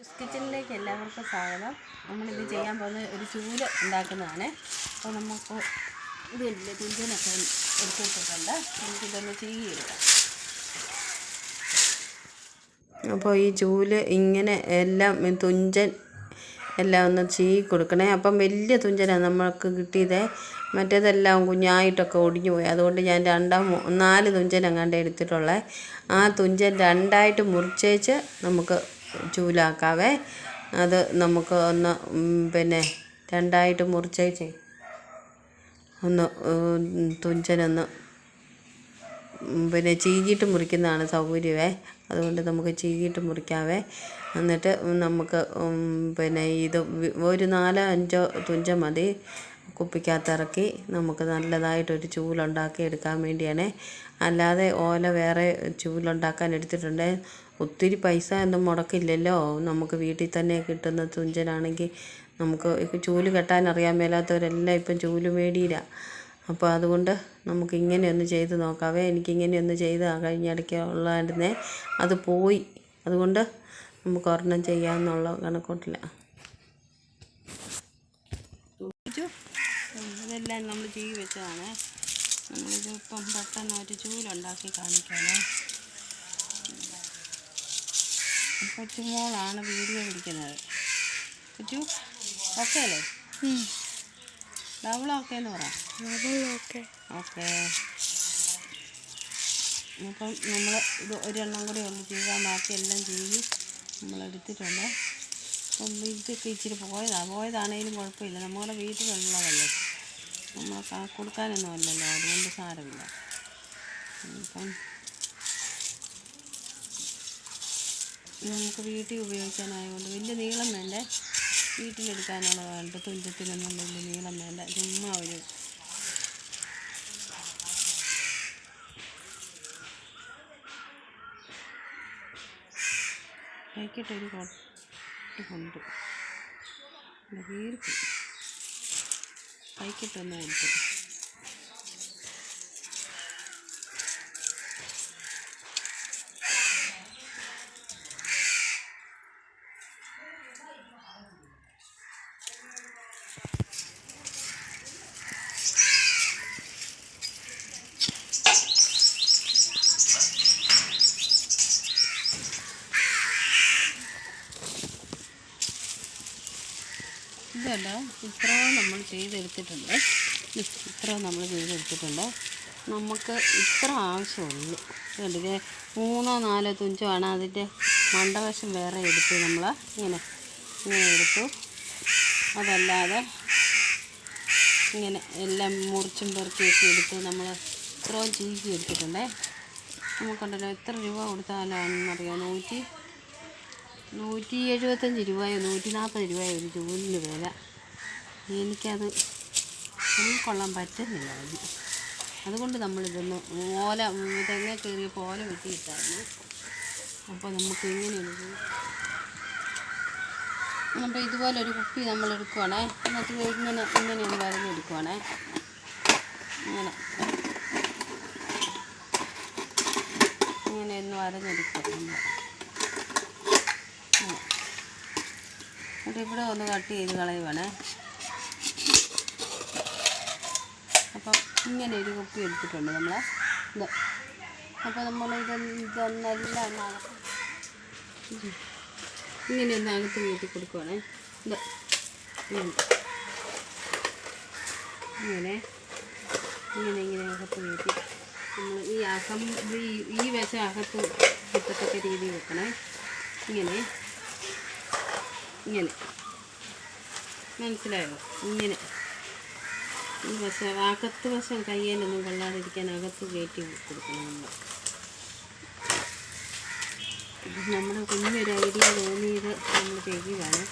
കിച്ചണിലേക്ക് എല്ലാവർക്കും സ്വാഗതം. നമ്മളിത് ചെയ്യാൻ പോകുന്ന ഒരു ചൂൽ ഉണ്ടാക്കുന്നതാണ്. അപ്പോൾ നമുക്ക് ഇത് വലിയ തുഞ്ചനൊക്കെ എടുത്തിട്ടുണ്ട് നമുക്കിതൊന്ന് ചീകിയെടുക്കാം. അപ്പോൾ ഈ ചൂൽ ഇങ്ങനെ എല്ലാം തുഞ്ചൻ എല്ലാം ഒന്ന് ചീകി കൊടുക്കണേ. അപ്പം വലിയ തുഞ്ചനാണ് നമ്മൾക്ക് കിട്ടിയത്. മറ്റേതെല്ലാം കുഞ്ഞായിട്ടൊക്കെ ഒടിഞ്ഞു പോയി. അതുകൊണ്ട് ഞാൻ രണ്ടാം നാല് തുഞ്ചൻ അങ്ങാണ്ട് എടുത്തിട്ടുള്ളത് ആ തുഞ്ചൻ രണ്ടായിട്ട് മുറിച്ചേച്ച് നമുക്ക് ചൂലാക്കാവേ. അത് നമുക്ക് ഒന്ന് പിന്നെ രണ്ടായിട്ട് മുറിച്ചേച്ച്. ഒന്ന് തുഞ്ചനൊന്ന് പിന്നെ ചീകിയിട്ട് മുറിക്കുന്നതാണ് സൗകര്യമേ. അതുകൊണ്ട് നമുക്ക് ചീകിയിട്ട് മുറിക്കാവേ. എന്നിട്ട് നമുക്ക് പിന്നെ ഇത് ഒരു നാലോ അഞ്ചോ തുഞ്ച മതി. കുപ്പിക്കകത്ത് ഇറക്കി നമുക്ക് നല്ലതായിട്ടൊരു ചൂലുണ്ടാക്കി എടുക്കാൻ വേണ്ടിയാണ്. അല്ലാതെ ഓല വേറെ ചൂലുണ്ടാക്കാൻ എടുത്തിട്ടുണ്ട്. ഒത്തിരി പൈസ ഒന്നും മുടക്കില്ലല്ലോ. നമുക്ക് വീട്ടിൽ തന്നെ കിട്ടുന്ന തുഞ്ചനാണെങ്കിൽ നമുക്ക് ഇപ്പം ചൂൽ കെട്ടാൻ അറിയാൻ മേലാത്തവരെല്ലാം ഇപ്പം ചൂൽ മേടിയില്ല അപ്പോൾ അതുകൊണ്ട് നമുക്ക് ഇങ്ങനെ ഒന്ന് ചെയ്ത് നോക്കാവേ. എനിക്കിങ്ങനെ ഒന്ന് ചെയ്ത് കഴിഞ്ഞ ഇടയ്ക്ക് ഉള്ളതായിരുന്നേ അത് പോയി. അതുകൊണ്ട് നമുക്ക് ഒരെണ്ണം ചെയ്യാമെന്നുള്ള കണക്കൂട്ടില്ല. ഇതെല്ലാം നമ്മൾ ചീകി വെച്ചതാണ്. നമ്മളിത് ഇപ്പം പെട്ടെന്ന് ഒരു ചൂലുണ്ടാക്കി കാണിക്കാണ്. കൊച്ചുമോളാണ് വീഡിയോ പിടിക്കുന്നത് കൊച്ചു ഓക്കെ അല്ലേ? ഡബിൾ ഓക്കെ എന്ന് പറ. ഓക്കെ അപ്പം നമ്മൾ ഇത് ഒരെണ്ണം കൂടി ഒന്ന് ചെയ്യാൻ ബാക്കി എല്ലാം ചെയ്ത് നമ്മൾ എടുത്തിട്ടുണ്ട് അപ്പം ഇതൊക്കെ ഇച്ചിരി പോയതാണ് പോയതാണേലും കുഴപ്പമില്ല. നമ്മുടെ വീട്ടിലുള്ളതല്ലേ. നമ്മൾ കൊടുക്കാനൊന്നും അല്ലല്ലോ. അതുകൊണ്ട് സാരമില്ല. ഇപ്പം നമുക്ക് വീട്ടിൽ ഉപയോഗിക്കാനായതുകൊണ്ട് വലിയ നീളം വേണ്ടേ? വീട്ടിലെടുക്കാനുള്ള വേണ്ട. തുഞ്ചത്തിനൊന്നും വലിയ നീളം വേണ്ട. ചുമ്മാ ഒരു കൈക്കിട്ടൊരു കൊട്ട് കൊണ്ട് വീർപ്പ് കൈക്കിട്ടൊന്നും ഇത്രയും നമ്മൾ ചെയ്തെടുത്തിട്ടുണ്ട്. ഇത്ര നമ്മൾ ചെയ്തെടുത്തിട്ടുണ്ട്. നമുക്ക് ഇത്ര ആവശ്യമുള്ളൂ. കണ്ടില്ലേ? മൂന്നോ നാലോ തുഞ്ചോ ആണ് അതിന്റെ മണ്ടവശം വേറെ എടുത്തു നമ്മൾ ഇങ്ങനെ ഇങ്ങനെ എടുത്തു. അതല്ലാതെ ഇങ്ങനെ എല്ലാം മുറിച്ചും പെറുക്കിയൊക്കെ എടുത്ത് നമ്മൾ ഇത്രയും ചീക്കി എടുത്തിട്ടുണ്ടേ. നമുക്കുണ്ടല്ലോ എത്ര രൂപ കൊടുത്താലാണെന്നറിയാം. നൂറ്റി നൂറ്റി എഴുപത്തഞ്ച് രൂപയോ നൂറ്റി നാൽപ്പത് രൂപയോ ഒരു ജൂലിന് വില. എനിക്കത് ഉൾക്കൊള്ളാൻ പറ്റുന്നില്ല. അതിന് അതുകൊണ്ട് നമ്മളിതൊന്ന് ഓല തെങ്ങ കയറിയപ്പോൾ ഓല വെട്ടിയിട്ടായിരുന്നു. അപ്പോൾ നമുക്ക് ഇങ്ങനെയൊരു അപ്പോൾ ഇതുപോലെ ഒരു കുപ്പി നമ്മൾ എടുക്കുവാണേ എന്നിട്ട് ഇങ്ങനെ ഇങ്ങനെ ഒന്ന് വരഞ്ഞെടുക്കുവാണേ. ഇങ്ങനെ. ഇങ്ങനെ ഒന്ന് വരഞ്ഞെടുക്കുക നമ്മൾ. എന്നിട്ട് ഇവിടെ ഒന്ന് കട്ട് ചെയ്ത് കളയുവാണേ. അപ്പം ഇങ്ങനെ ഒരു കുപ്പി എടുത്തിട്ടുണ്ട് നമ്മൾ ഇത്. അപ്പോൾ നമ്മൾ ഇത് ഇതൊന്നെല്ലാം ഇങ്ങനെ ഒന്ന് അകത്ത് വീട്ടിൽ കൊടുക്കുവാണേ. ഇത്. ഇങ്ങനെ. ഇങ്ങനെ ഇങ്ങനെ അകത്ത് വീട്ടി. നമ്മൾ ഈ അകം ഈ ഈ വശം അകത്ത് കിട്ടത്തക്ക രീതിയിൽ വെക്കണേ. ഇങ്ങനെ. ഇങ്ങനെ. മനസ്സിലായോ? ഇങ്ങനെ. ഈ വശം അകത്ത് വശം കയ്യിലൊന്നും കൊള്ളാതിരിക്കാൻ അകത്ത് കയറ്റി കൊടുക്കണം നമ്മൾ. നമ്മുടെ കുഞ്ഞൊരു ഐഡിയ തോന്നിയത് നമ്മൾ ചെയ്യുകയാണ്.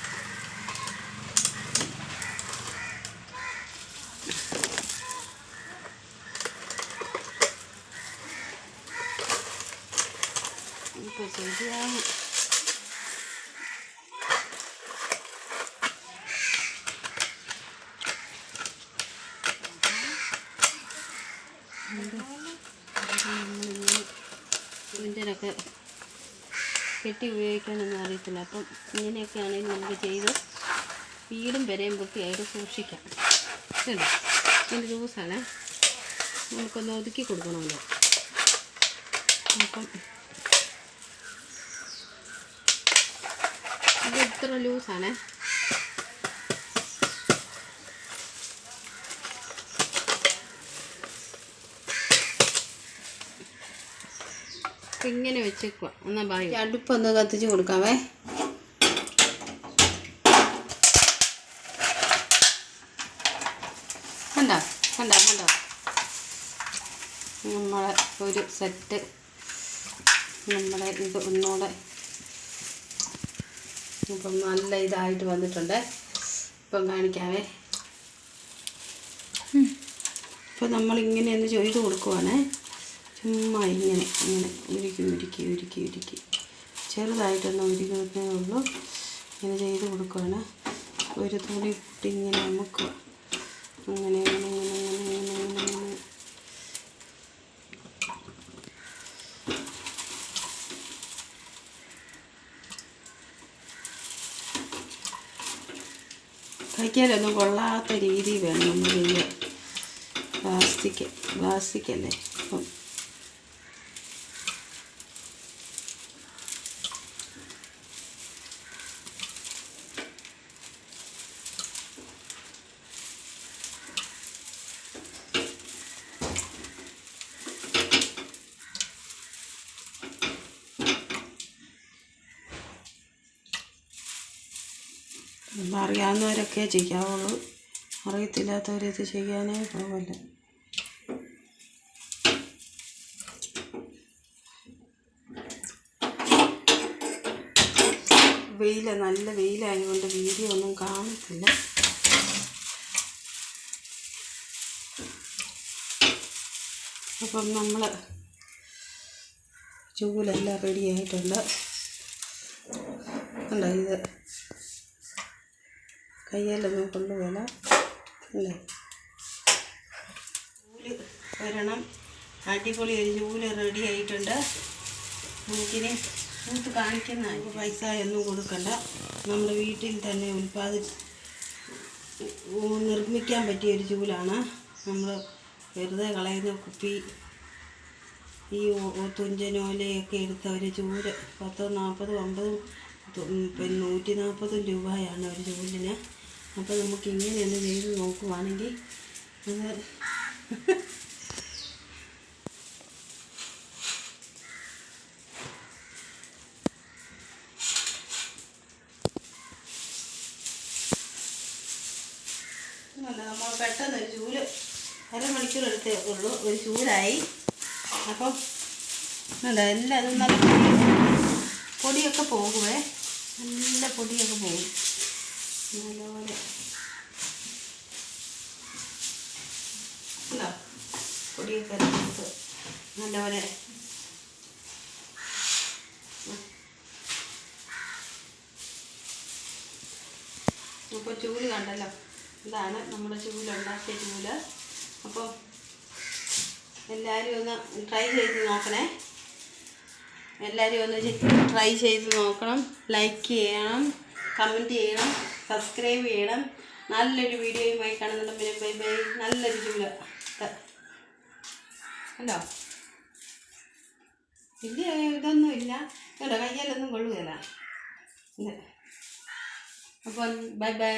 ഇപ്പോൾ ശരിയാകും തുഞ്ചനൊക്കെ കെട്ടി ഉപയോഗിക്കാനൊന്നും അറിയത്തില്ല. അപ്പം ഇങ്ങനെയൊക്കെ ആണെങ്കിൽ നമുക്ക് ചെയ്ത് വീടും വരെയും വൃത്തിയായിട്ട് സൂക്ഷിക്കാം. കേട്ടോ ഇതിന്റെ ജ്യൂസാണ് നമുക്കൊന്ന് ഒതുക്കി കൊടുക്കണമല്ലോ. അപ്പം ഇത് ഇത്ര ലൂസാണേ. ഇങ്ങനെ വെച്ചേക്കുക എന്നാൽ പറയും അടുപ്പൊന്ന് കത്തിച്ച് കൊടുക്കാവേ. കണ്ട? കണ്ട? കണ്ട? നമ്മളെ ഒരു സെറ്റ് നമ്മുടെ ഇത് ഒന്നുകൂടെ ഇപ്പം നല്ല ഇതായിട്ട് വന്നിട്ടുണ്ട്. ഇപ്പം കാണിക്കാവേ. ഇപ്പം നമ്മളിങ്ങനെ ഒന്ന് ചെയ്ത് കൊടുക്കുവാണേ. ചുമ്മാ ഇങ്ങനെ ഇങ്ങനെ ഉരുക്കി ഉരുക്കി ഉരുക്കി ഉരുക്കി. ചെറുതായിട്ടൊന്ന് ഉരുക്കുന്നേ ഉള്ളൂ. ഇങ്ങനെ ചെയ്ത് കൊടുക്കുവാണ്. ഒരു തുണി ഇട്ട് ഇങ്ങനെ നമുക്ക് അങ്ങനെ അങ്ങനെ അങ്ങനെ അങ്ങനെ അങ്ങനെ അങ്ങനെ കഴിക്കാനൊന്നും കൊള്ളാത്ത രീതി വേണം നമ്മൾ പ്ലാസ്റ്റിക് പ്ലാസ്റ്റിക് അല്ലേ? അപ്പം അറിയാവുന്നവരൊക്കെ ചെയ്യാവുള്ളൂ. അറിയത്തില്ലാത്തവരിത് ചെയ്യാനേ പോവല്ല. വെയില നല്ല വെയിലായതുകൊണ്ട് വീഡിയോ ഒന്നും കാണത്തില്ല. അപ്പം നമ്മൾ ചൂലെല്ലാം റെഡി ആയിട്ടുണ്ട് കണ്ടോ ഇത്? കയ്യിലൊന്നും കൊണ്ടുപോകല അല്ലേ? ചൂൽ വരണം അടിപൊളി ഒരു ചൂൽ റെഡി ആയിട്ടുണ്ട്. നമുക്കിനി കൂട്ട് കാണിക്കുന്ന പൈസ ഒന്നും കൊടുക്കണ്ട. നമ്മുടെ വീട്ടിൽ തന്നെ ഉൽപ്പാദി നിർമ്മിക്കാൻ പറ്റിയ ഒരു ചൂലാണ് നമ്മൾ വെറുതെ കളയുന്ന കുപ്പി ഈ തുഞ്ചനോലയൊക്കെ എടുത്ത ഒരു ചൂൽ പത്തോ നാൽപ്പതും അമ്പതും പിന്നെ നൂറ്റി നാൽപ്പതും രൂപയാണ് ഒരു ചൂലിന് അപ്പോൾ നമുക്ക് ഇങ്ങനെയൊന്ന് ചെയ്ത് നോക്കുവാണെങ്കിൽ അത് നമ്മൾ പെട്ടെന്ന് ഒരു ചൂൽ അരമണിക്കൂർ എടുത്തേ ഉള്ളൂ ഒരു ചൂലായി. അപ്പം അല്ല എല്ലാം നല്ല പൊടിയൊക്കെ പോകുമേ നല്ല പൊടിയൊക്കെ പോകും. നല്ലപോലെ. പൊടിയൊക്കെ നല്ലപോലെ. അപ്പോൾ ചൂൽ കണ്ടല്ലോ? ഇതാണ് നമ്മുടെ ചൂലുണ്ടാക്കിയ ചൂൽ. അപ്പോൾ എല്ലാവരും ഒന്ന് ട്രൈ ചെയ്ത് നോക്കണേ. എല്ലാവരും ഒന്ന് ട്രൈ ചെയ്ത് നോക്കണം. ലൈക്ക് ചെയ്യണം. കമന്റ് ചെയ്യണം. സബ്സ്ക്രൈബ് ചെയ്യണം. നല്ലൊരു വീഡിയോയുമായി കാണുന്നുണ്ട് ബൈ ബൈ. നല്ലൊരു ജൂല വലിയ ഇതൊന്നും ഇല്ല. കേട്ടോ കയ്യിലൊന്നും കൊള്ളുകയില്ല അപ്പോൾ അപ്പം ബൈ ബൈ.